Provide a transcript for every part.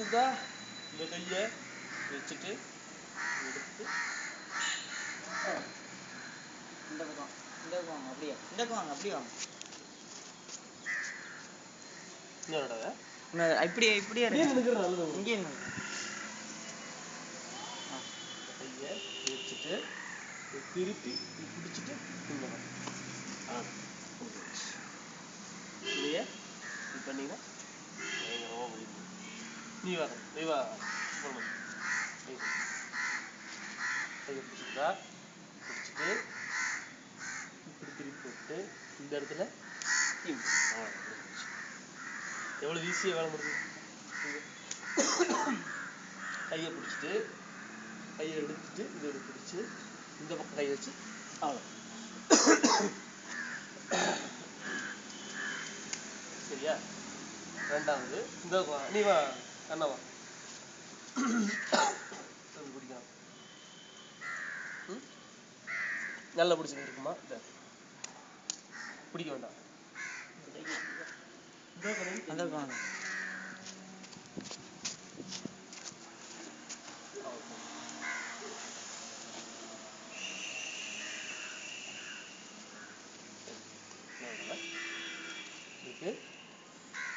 இந்த கையை வச்சுட்டு எடுத்து இந்த பக்கம் இந்த பக்கம் வாங்க அப்படியே இந்த பக்கம் வாங்க அப்படியே வாங்க. இப்படியே இப்படியே நில்லுங்க. கையை வச்சுட்டு திருப்பி பிடிச்சிட்டு இந்த பக்கம். ஆ. நீ வர நீ கையை பிடிச்சிக்கிட்டா பிடிச்சிட்டு இப்படி திருப்பி போட்டு இந்த இடத்துல இப்படி. அவ்வளவுதான், ஈஸியாக வேலை முடியுது கையை பிடிச்சிட்டு கையை எடுத்துட்டு இதை இப்படி பிடிச்சு இந்த பக்கம் கையை வச்சு அவ்வளோ சரியா ரெண்டாவது இந்த பக்கம் வா. நீ வா கண்ணா வா அப்படி பிடிக்கலாம் ம்? நல்லா பிடிச்சிட்டு இருக்குமா? பிடிக்க வேண்டாம்.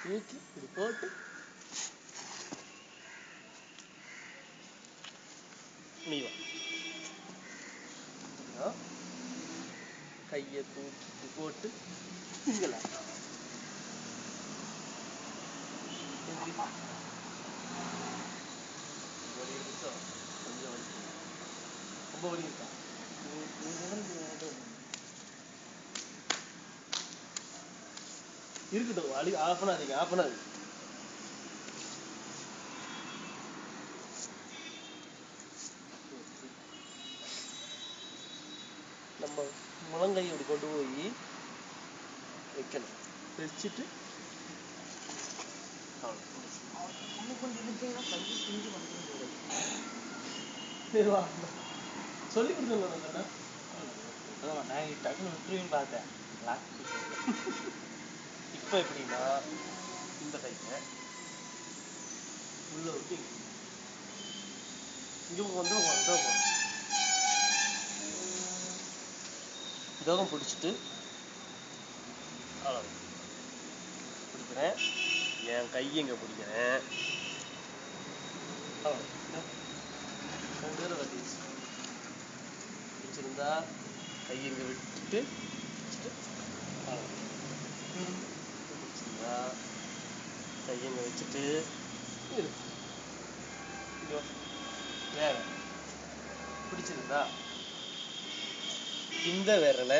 தூக்கி இப்படி போட்டு. நீ கையை தூக்கி போட்டு இங்கல எந்திரி. வலி இருக்கா? கொஞ்சம் வலி ரொம்ப வலி இருக்கா இருக்கட்டும் வலி ஆஃப் பண்ணாதீங்க ஆஃப் பண்ணாதீங்க. நம்ம முழங்கை இப்படி கொண்டு போய் வைக்கணும். வச்சுட்டு சொல்லி கொடுத்துருங்க அண்ணா அதான் நான் டக்குனு விட்டுருவேன்னு பார்த்தேன். இப்போ எப்படின்னா இந்த கையை உள்ள விட்டு இங்க வந்து வந்து இதோகம் பிடிச்சிட்டு. பிடிக்கிறேன். என் கை இங்கே பிடிக்கிறேன்? பிடிச்சிருந்தா கை இங்கே விட்டுட்டு பிடிச்சிருந்தா கை பிடிச்சிருந்தா வச்சுட்டு இரு. வேற பிடிச்சிருந்தா இந்த விரலை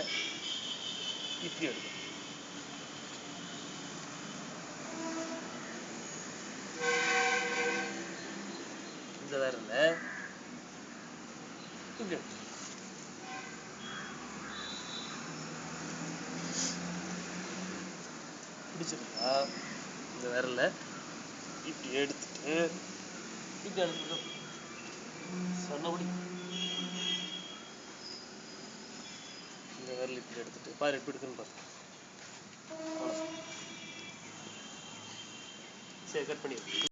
இப்படி எடுக்கணும் இந்த விரலை இப்படி எடுக்கும். பிடிச்சிருந்தா இந்த விரலை இப்படி எடுத்துட்டு இப்படி எடுத்துட்டு சொன்னபடி. இந்த விரல் இப்படி எடுத்துட்டு பாரு எப்படி இருக்குன்னு பாரு. சரி கட் பண்ணி